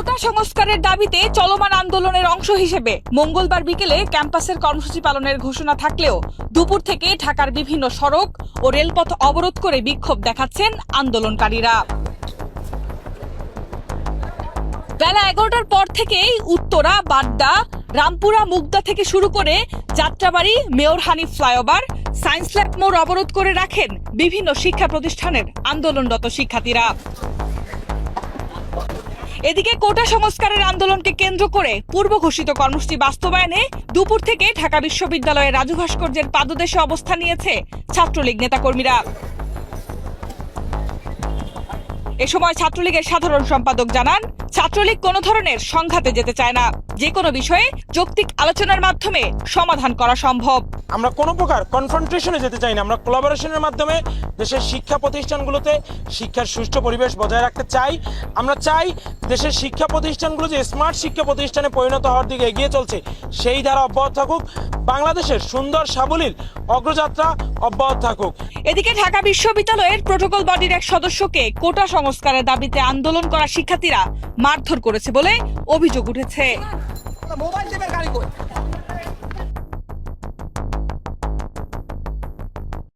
কোটা সংস্কারের দাবিতে চলমান আন্দোলনের অংশ হিসেবে মঙ্গলবার বিকেলে ক্যাম্পাসের কর্মসূচি পালনের ঘোষণা থাকলেও দুপুর থেকে ঢাকার বিভিন্ন সড়ক ও রেলপথ অবরোধ করে বিক্ষোভ দেখাচ্ছেন আন্দোলনকারীরা। বেলা এগারোটার পর থেকেই উত্তরা, বাড্ডা, রামপুরা, মুগদা থেকে শুরু করে Jatrabari, mayor Hanif flyover, science lab মোড় অবরোধ করে রাখেন বিভিন্ন শিক্ষা প্রতিষ্ঠানের আন্দোলনরত শিক্ষার্থীরা। এদিকে কোটা সংস্কারের আন্দোলনকে কেন্দ্র করে পূর্ব ঘোষিত কর্মসূচি বাস্তবায়নে দুপুর থেকে ঢাকা বিশ্ববিদ্যালয়ের রাজু ভাস্কর্যের পাদদেশে অবস্থান নিয়েছে ছাত্রলীগ নেতাকর্মীরা। এ সময় ছাত্রলীগের সাধারণ সম্পাদক জানান ছাত্রলীগ কোনো ধরনের সংঘাতে যেতে চায় না। যে কোনো বিষয়ে যৌক্তিক আলোচনার মাধ্যমে সমাধান করা সম্ভব। আমরা কোনো প্রকার কনফ্রন্টেশনে যেতে চাই না। আমরা কোলাবোরেশনের মাধ্যমে দেশের শিক্ষা প্রতিষ্ঠানগুলোতে শিক্ষার সুষ্ঠু পরিবেশ বজায় রাখতে চাই। আমরা চাই দেশের শিক্ষা প্রতিষ্ঠানগুলো যে স্মার্ট শিক্ষা প্রতিষ্ঠানে পরিণত হওয়ার দিকে এগিয়ে চলছে সেই ধারা অব্যাহত থাকুক। বাংলাদেশের সুন্দর সাবলীল অগ্রযাত্রা অব্যাহত থাকুক। এদিকে ঢাকা বিশ্ববিদ্যালয়ের প্রোটোকল বডির এক সদস্যকে কোটা সংস্কারের দাবিতে আন্দোলন করা শিক্ষার্থীরা মারধর করেছে বলে অভিযোগ উঠেছে। মোবাইল